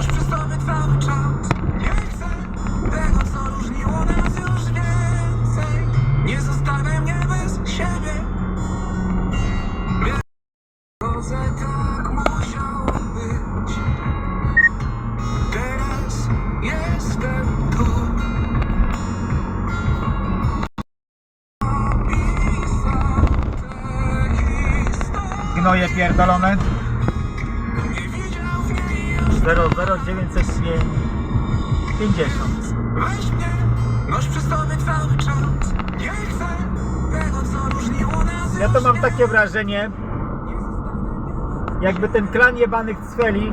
tobie cały czas. Nie chcę tego, co różniło nas już więcej. Nie zostawiaj mnie bez siebie. Wiem, że tak musiało być. Teraz jestem tu. Gnoje pierdolone. 00950. Weź mnie, noś przy sobie cały czas Nie chcę tego, co różniło nas Ja to już mam takie wrażenie, jakby ten klan jebanych cweli,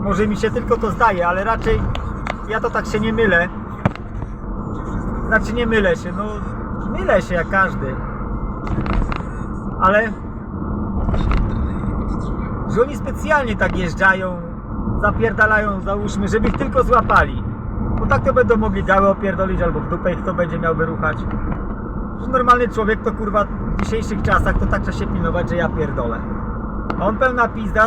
może mi się tylko to zdaje, ale raczej ja to tak się nie mylę. Znaczy nie mylę się, no mylę się jak każdy. Ale że oni specjalnie tak jeżdżają, zapierdalają załóżmy, żeby ich tylko złapali. Bo tak to będą mogli gałę opierdolić albo w dupę ich to będzie miał wyruchać. Że normalny człowiek to kurwa w dzisiejszych czasach to tak trzeba się pilnować, że ja pierdolę. A on pełna pizda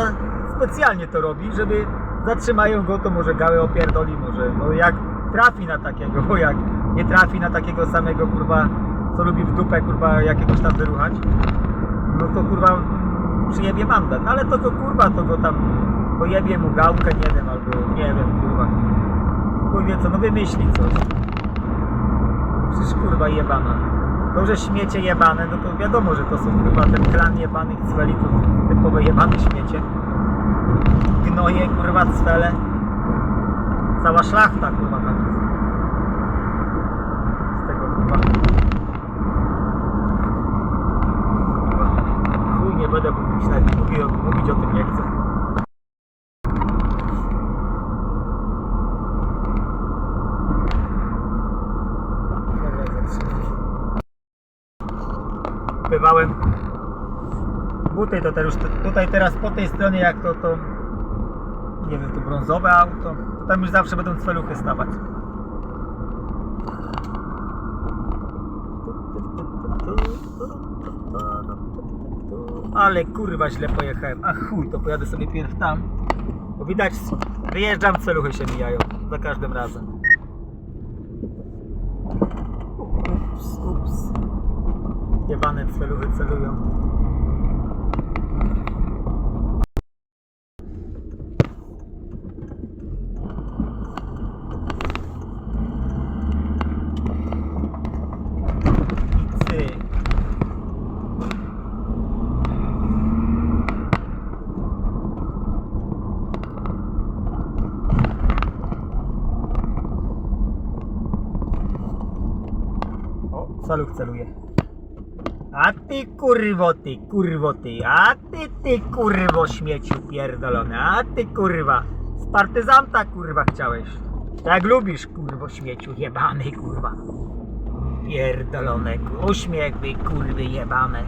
specjalnie to robi, żeby zatrzymają go, to może gałę opierdoli, może no jak trafi na takiego, bo jak nie trafi na takiego samego kurwa, co lubi w dupę kurwa jakiegoś tam wyruchać, no to kurwa przyjebie mandat. No ale to go kurwa, to go tam pojebie mu gałkę, nie wiem, albo nie wiem kurwa. Chuj wie co, no wymyśli coś. Przecież kurwa jebana. To, że śmiecie jebane, no to wiadomo, że to są chyba ten klan jebanych cweli, to typowe jebane śmiecie. Gnoje, kurwa, cwele. Cała szlachta, kurwa, tam jest. Z tego, kurwa. Kurwa. Chuj, nie będę nawet mówić, o tym nie chcę. Bywałem buty to też tutaj teraz po tej stronie jak to to nie wiem to brązowe auto to tam już zawsze będą cweluchy stawać ale kurwa źle pojechałem. A chuj to pojadę sobie pierw tam. Bo widać wyjeżdżam celuchy się mijają. Za każdym razem. Ups ups. Jebane celuchy celują. O, celuch celuje. A ty kurwo ty, kurwo ty, a ty ty kurwo śmieciu pierdolony, a ty kurwa, z partyzanta kurwa chciałeś. Tak lubisz kurwo śmieciu jebany kurwa. Pierdolone, uśmiech wy kurwy jebane.